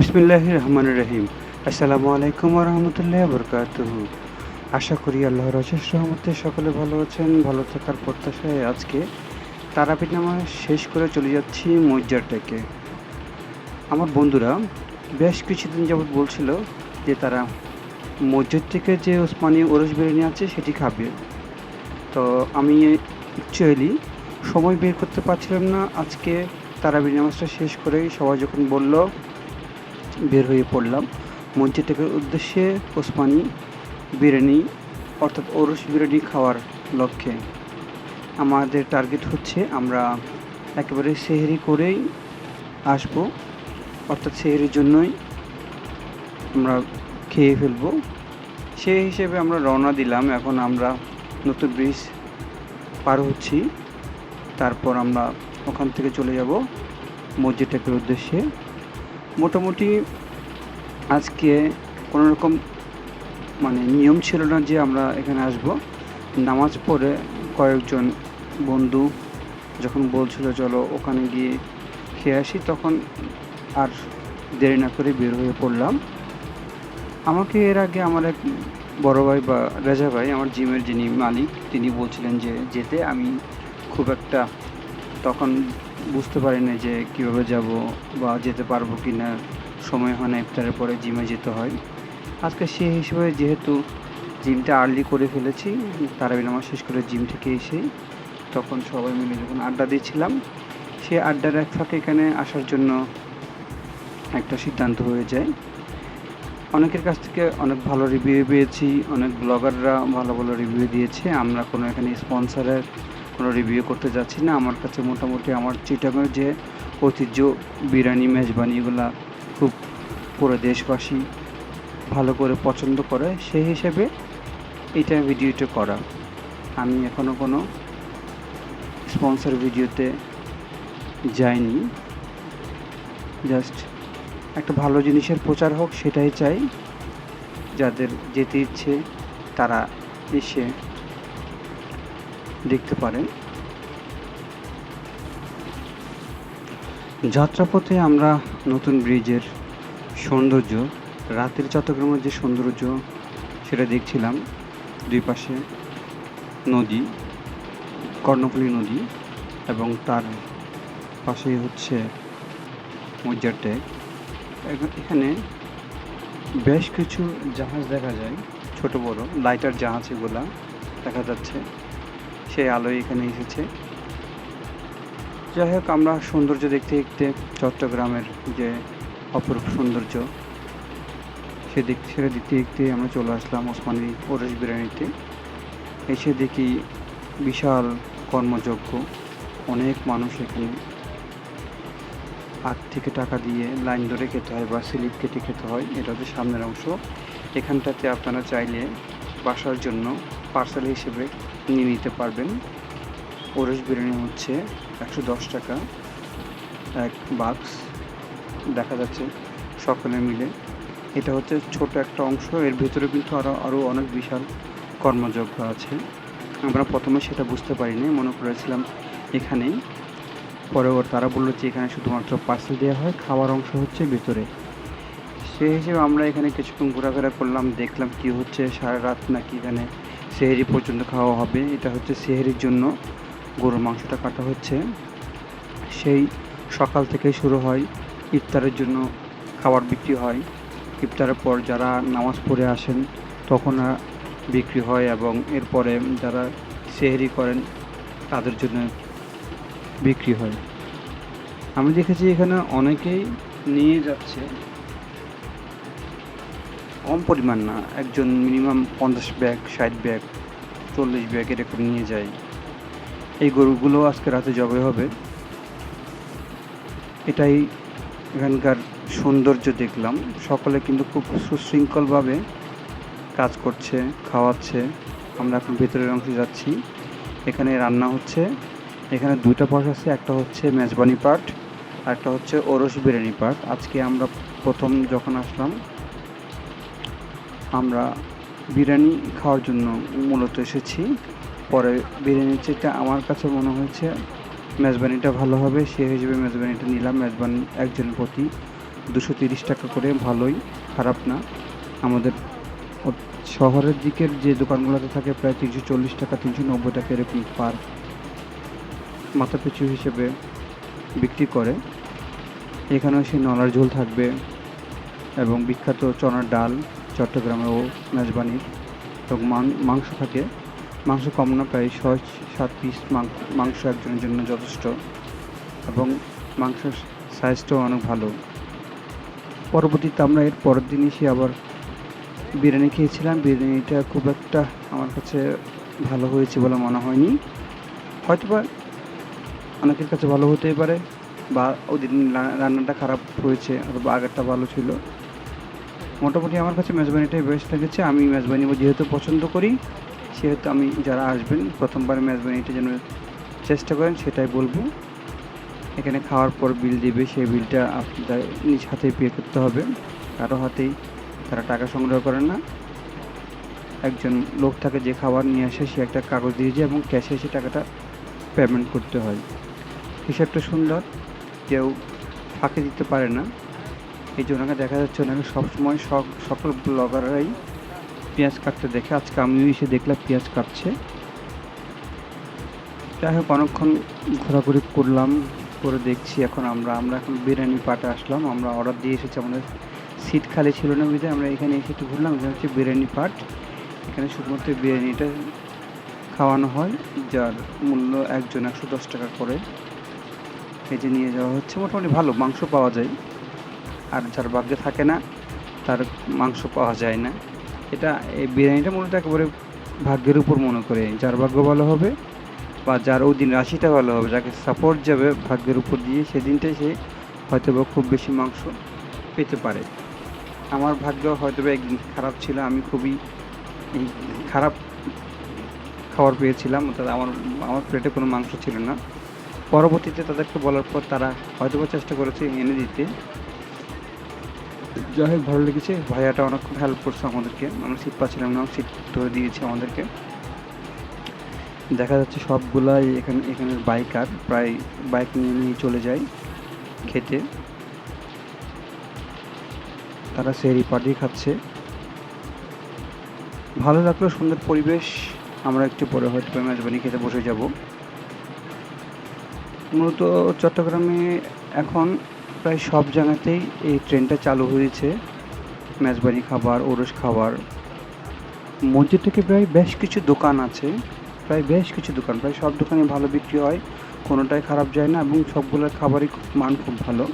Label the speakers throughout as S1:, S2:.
S1: বিসমিল্লাহ রহমান রহিম। আসসালামু আলাইকুম রহমতুল্লাহ বরকাত আশা করি আল্লাহর অশেষ রহমতে সকলে ভালো আছেন, ভালো থাকার প্রত্যাশায় আজকে তারাপীঠ নামাজ শেষ করে চলে যাচ্ছি মজ্জারটাকে আমার বন্ধুরা, বেশ কিছুদিন যাবৎ বলছিল যে তারা মসজিদ থেকে যে ওসমানী ওরস বিরিয়ানি আছে সেটি খাবে। তো আমি অ্যাকচুয়ালি সময় বের করতে পারছিলাম না। আজকে তারাবি নামাজটা শেষ করেই সবাই যখন বলল বের হয়ে পড়লাম। মঞ্চে মসজিদটাকে উদ্দেশ্যে ওসমানী বিরিয়ানি অর্থাৎ ওরস বিরিয়ানি খাওয়ার লক্ষ্যে। আমাদের টার্গেট হচ্ছে আমরা একেবারে সেহেরি করেই আসব। অর্থাৎ সেহেরির জন্যই আমরা খেয়ে ফেলব। সেই হিসেবে আমরা রওনা দিলাম। এখন আমরা নতুন ব্রিজ পার হচ্ছি। তারপর আমরা ওখান থেকে চলে যাব মসজিদটাকের উদ্দেশ্যে। মোটামুটি আজকে কোনো রকম মানে নিয়ম ছিল না যে আমরা এখানে আসব। নামাজ পড়ে কয়েকজন বন্ধু যখন বলছিল, চলো ওখানে গিয়ে খেয়ে আসি, তখন আর দেরি না করে বের হয়ে পড়লাম। আমাকে এর আগে আমার এক বড় ভাই বা রেজা ভাই, আমার জিমের যিনি মালিক, তিনি বলছিলেন যে যেতে আমি খুব একটা তখন বুঝতে পারি না যে কীভাবে যাব বা যেতে পারব কি না সময় হয় না, ইফতারের পরে জিমে যেতে হয়। আজকে সেই হিসেবে যেহেতু জিমটা আর্লি করে ফেলেছি তারাবি নামাজ শেষ করে জিম থেকে এসে তখন সবাই মিলে যখন আড্ডা দিয়েছিলাম, সেই আড্ডার এক ফাঁকে এখানে আসার জন্য একটা সিদ্ধান্ত হয়ে যায়। অনেকের কাছ থেকে অনেক ভালো রিভিউ পেয়েছি, অনেক ব্লগাররা ভালো ভালো রিভিউ দিয়েছে। আমরা কোনো এখানে স্পন্সরের কোনো রিভিউ করতে যাচ্ছি না। আমার কাছে মোটামুটি আমার চিটাগের যে ঐতিহ্য, বিরিয়ানি, মেজবানি, এগুলা খুব পুরো দেশবাসী ভালো করে পছন্দ করে, সেই হিসেবে এটা ভিডিওটা করা। আমি এখনও কোনো স্পন্সর ভিডিওতে যাইনি। জাস্ট একটা ভালো জিনিসের প্রচার হোক, সেটাই চাই। যাদের যেতে ইচ্ছে, তারা এসে দেখতে পারেন। যাত্রাপথে আমরা নতুন ব্রিজের সৌন্দর্য, রাতের চট্টগ্রামের যে সৌন্দর্য, সেটা দেখছিলাম। দুই পাশে নদী, কর্ণফুলী নদী এবং তার পাশেই হচ্ছে মজ্জার ট্যাগ। এখ- এখানে বেশ কিছু জাহাজ দেখা যায়, ছোট বড় লাইটার জাহাজ এগুলা দেখা যাচ্ছে। সেই আলোয় এখানে এসেছে। যাই হোক, আমরা সৌন্দর্য দেখতে দেখতে চট্টগ্রামের যে অপরূপ সৌন্দর্য, সে দিক সেটা দেখতে দেখতে আমরা চলে আসলাম ওসমানী ওরস বিরিয়ানিতে। এসে দেখি বিশাল কর্মযজ্ঞ। অনেক মানুষ এখানে। আট থেকে টাকা দিয়ে লাইন ধরে খেতে হয় বা স্লিপ কেটে খেতে হয়, এটা হচ্ছে সামনের অংশ। এখানটাতে আপনারা চাইলে বাসার জন্য পার্সেল হিসেবে নিয়ে নিতে পারবেন। ওরস বিরিয়ানি হচ্ছে একশো দশ টাকা, এক বাক্স দেখা যাচ্ছে সকলে মিলে। এটা হচ্ছে ছোট একটা অংশ, এর ভেতরে কিন্তু আরও আরও অনেক বিশাল কর্মযজ্ঞ আছে। আমরা প্রথমে সেটা বুঝতে পারিনি, মনে করেছিলাম এখানেই। পরে তারা বলল যে এখানে শুধুমাত্র পার্সেল দেওয়া হয়, খাওয়ার অংশ হচ্ছে ভিতরে। সেই হিসেবে আমরা এখানে কিছুক্ষণ ঘোরাফেরা করলাম, দেখলাম কি হচ্ছে, সারা রাত নাকি এখানে সেহেরি পর্যন্ত খাওয়া হবে। এটা হচ্ছে সেহেরির জন্য। গরুর মাংসটা কাটা হচ্ছে। সেই সকাল থেকে শুরু হয় ইফতারের জন্য খাবার বিক্রি হয়। ইফতারের পর যারা নামাজ পড়ে আসেন, তখন বিক্রি হয় এবং এরপরে যারা সেহেরি করেন, তাদের জন্য বিক্রি হয়। আমি দেখেছি এখানে অনেকেই নিয়ে যাচ্ছে। কম পরিমাণ না, একজন মিনিমাম পঞ্চাশ ব্যাগ ষাট ব্যাগ চল্লিশ ব্যাগ এরকম নিয়ে যায় এই গরুগুলো আজকে রাতে জবে হবে। এটাই এখানকার সৌন্দর্য দেখলাম। সকলে কিন্তু খুব সুশৃঙ্খলভাবে কাজ করছে, খাওয়াচ্ছে। আমরা এখন ভেতরের অংশে যাচ্ছি। এখানে রান্না হচ্ছে। এখানে দুইটা পার্ট আছে, একটা হচ্ছে মেজবানি পার্ট, আর একটা হচ্ছে ওরস বিরিয়ানি পার্ট। আজকে আমরা প্রথম যখন আসলাম আমরা বিরিয়ানি খাওয়ার জন্য মূলত এসেছি। পরে বিরিয়ানির চেয়ে আমার কাছে মনে হয়েছে মেজবানিটা ভালো হবে। সে হিসেবে মেজবানিটা নিলাম। মেজবানি একজন প্রতি দুশো তিরিশ টাকা করে। ভালোই, খারাপ না। আমাদের শহরের দিকের যে দোকানগুলোতে থাকে প্রায় তিনশো চল্লিশ টাকা, তিনশো নব্বই টাকা এরকম পার মাথা পিছু হিসেবে বিক্রি করে। এখানেও সেই নলার ঝোল থাকবে এবং বিখ্যাত চনার ডাল। চট্টগ্রামে ও মেজবানির এবং মাংস থাকে। মাংস কম না, প্রায় ছয়, সাত পিস মাংস একজনের জন্য যথেষ্ট এবং মাংসের সাইজটাও অনেক ভালো। পরবর্তীতে আমরা এর পরের দিন এসে আবার বিরিয়ানি খেয়েছিলাম। বিরিয়ানিটা খুব একটা আমার কাছে ভালো হয়েছে বলে মনে হয়নি। হয়তোবা অনেকের কাছে ভালো হতেই পারে বা ওদিন রান্নাটা খারাপ হয়েছে অথবা আগেরটা ভালো ছিল। মোটামুটি আমার কাছে মেজবানিটাই বেস্ট লেগেছে। আমি মেজবানি যেহেতু পছন্দ করি, সেহেতু আমি যারা আসবেন প্রথমবার মেজবানিটা যেন চেষ্টা করেন, সেটাই বলব। এখানে খাওয়ার পর বিল দিবে, সেই বিলটা আপনার নিজ হাতেই পে করতে হবে। কারও হাতেই তারা টাকা সংগ্রহ করেন না। একজন লোক থাকে যে খাবার নিয়ে আসে, সে একটা কাগজ দিয়ে যায় এবং ক্যাশে এসে টাকাটা পেমেন্ট করতে হয়। হিসাবটা সুন্দর, কেউ ফাঁকি দিতে পারে না। এই জন্য ওনাকে দেখা যাচ্ছে ওনাকে সবসময় সব সকল ব্লগাররাই পেঁয়াজ কাটতে দেখে, আজকে আমিও এসে দেখলাম পেঁয়াজ কাটছে। যাই হোক, অনেকক্ষণ ঘোরাঘুরি করলাম, করে দেখছি এখন আমরা। আমরা এখন বিরিয়ানি পাটে আসলাম। আমরা অর্ডার দিয়ে এসেছি, আমাদের সিট খালি ছিল না বুঝে আমরা এখানে এসে একটু ঘুরলাম এটা হচ্ছে বিরিয়ানি পাট। এখানে শুধুমাত্র বিরিয়ানিটা খাওয়ানো হয়, যার মূল্য একজন একশো দশ টাকা করে। এই যে নিয়ে যাওয়া হচ্ছে। মোটামুটি ভালো, মাংস পাওয়া যায়। আর যার ভাগ্যে থাকে না, তার মাংস পাওয়া যায় না। এটা এই বিরিয়ানিটা মূলত একেবারে ভাগ্যের উপর মনে করে। যার ভাগ্য ভালো হবে বা যার ওই দিন রাশিটা ভালো হবে, যাকে সাপোর্ট যাবে ভাগ্যের উপর দিয়ে, সেদিনটাই সে হয়তো বা খুব বেশি মাংস পেতে পারে। আমার ভাগ্য হয়তো বা একদিন খারাপ ছিল, আমি খুবই খারাপ খাবার পেয়েছিলাম, অর্থাৎ আমার আমার প্লেটে কোনো মাংস ছিল না। পরবর্তীতে তাদেরকে বলার পর তারা হয়তো চেষ্টা করেছে এনে দিতে। যাই হোক ভালো লেগেছে। ভাইয়াটা অনেকক্ষণ হেল্প করছে আমাদেরকে। আমরা সিট পাচ্ছিলাম না সিট ধরে দিয়েছে আমাদেরকে। দেখা যাচ্ছে সবগুলাই এখানে এখানের বাইকার প্রায় বাইক নিয়ে নিয়ে চলে যায় খেতে। তারা সেরি পার্টি খাচ্ছে। ভালো লাগল, সুন্দর পরিবেশ। আমরা একটু পরে হয়তো মেজবানি খেতে বসে যাব। মূলত চট্টগ্রামে এখন প্রায় সব জায়গাতেই এই ট্রেনটা চালু হয়েছে। মেজবানি খাবার, ওরস খাবার। মসজিদ থেকে প্রায় বেশ কিছু দোকান আছে। প্রায় বেশ কিছু দোকান। প্রায় সব দোকানে ভালো বিক্রি হয়, কোনোটাই খারাপ যায় না এবং সবগুলোর খাবারই খুব, মান খুব ভালো।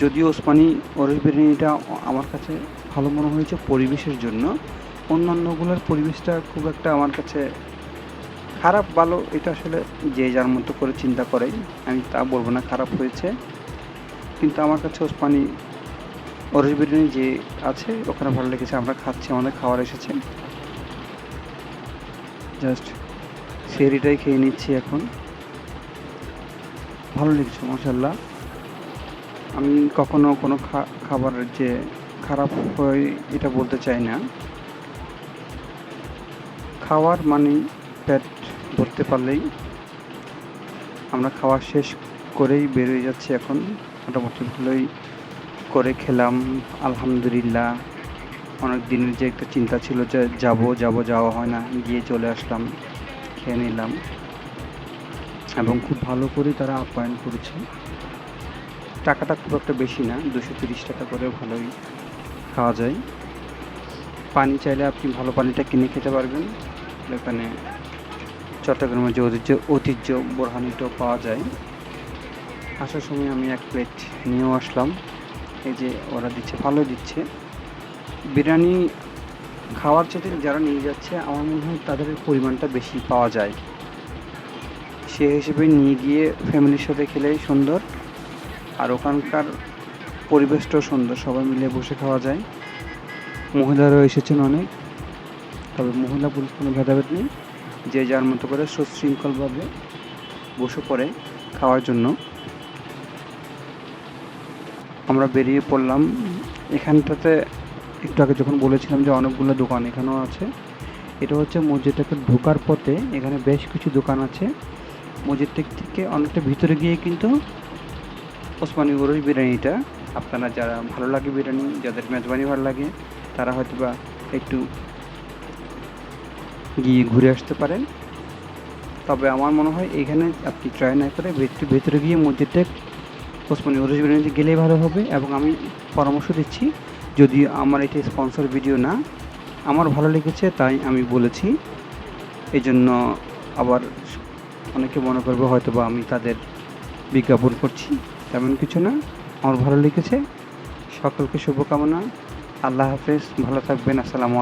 S1: যদিও ওসমানি ওরস বিরিয়ানিটা আমার কাছে ভালো মনে হয়েছে পরিবেশের জন্য। অন্যান্যগুলোর পরিবেশটা খুব একটা আমার কাছে খারাপ, ভালো। এটা আসলে যে যার মতো করে চিন্তা করে। আমি তা বলব না, খারাপ হয়েছে। কিন্তু আমার কাছে ওসমানি ওরস বিরিয়ানি যে আছে, ওখানে ভালো লেগেছে। আমরা খাচ্ছি, আমাদের খাবার এসেছে। জাস্ট সেরিটাই খেয়ে নিচ্ছি এখন। ভালো লেগেছে মশাল্লা আমি কখনো কোনো খা- খাবারের যে খারাপ হয়, এটা বলতে চাই না। খাওয়ার মানে পেট ভরতে পারলেই আমরা খাওয়া শেষ করেই বেরোয় যাচ্ছি এখন। মোটামুটি ভালোই করে খেলাম, আলহামদুলিল্লাহ। অনেক দিনের যে একটা চিন্তা ছিল যে যাব যাব, যাওয়া হয় না, গিয়ে চলে আসলাম, খেয়ে নিলাম। এবং খুব ভালো করে তারা আপ্যায়ন করেছে। টাকাটা খুব একটা বেশি না, দুশো তিরিশ টাকা করে ভালোই খাওয়া যায়। পানি চাইলে আপনি ভালো পানিটা কিনে খেতে পারবেন। এখানে চট্টগ্রামের যে ঐতিহ্য ঐতিহ্য, বোরহানিটাও পাওয়া যায়। আসার সময় আমি এক প্লেট নিয়েও আসলাম। এই যে ওরা দিচ্ছে ভালো দিচ্ছে। বিরিয়ানি খাওয়ার চেয়ে যারা নিয়ে যাচ্ছে, আমার মনে হয় তাদের পরিমাণটা বেশি পাওয়া যায়। সে হিসেবে নিয়ে গিয়ে ফ্যামিলির সাথে খেলেই সুন্দর। আর ওখানকার পরিবেশটাও সুন্দর, সবাই মিলে বসে খাওয়া যায়। মহিলারাও এসেছেন অনেক। তবে মহিলা পুরুষ কোনো ভেদাভেদ নেই। যে যার মতো করে সুশৃঙ্খলভাবে বসে পড়ে খাওয়ার জন্য। বেরিয়ে পড়লাম। এখানটাতে একটু আগে যখন বলেছিলাম যে অনেকগুলো দোকান এখানেও আছে, এটা হচ্ছে মসজিদটাকে ঢোকার পথে এখানে বেশ কিছু দোকান আছে। মসজিদ থেকে অনেকটা ভিতরে গিয়ে কিন্তু ওসমানী গরুর বিরিয়ানিটা। আপনারা যারা ভালো লাগে বিরিয়ানি, যাদের মেজবানি ভালো লাগে, তারা হয়তো বা একটু গিয়ে ঘুরে আসতে পারেন। তবে আমার মনে হয় এখানে আপনি ট্রাই না করে ভেতরে ভেতরে গিয়ে মসজিদটা ওসমানী উরুজ বিরিয়ানিতে গেলেই ভালো হবে এবং আমি পরামর্শ দিচ্ছি, যদি আমার এটা স্পন্সর ভিডিও না, আমার ভালো লেগেছে তাই আমি বলেছি। এই জন্য আবার অনেকে মনে করবে হয়তো বা আমি তাদের বিজ্ঞাপন করছি, তেমন কিছু না। আমার ভালো লেগেছে। সকলকে শুভকামনা। আল্লাহ হাফেজ। ভালো থাকবেন। আসসালামু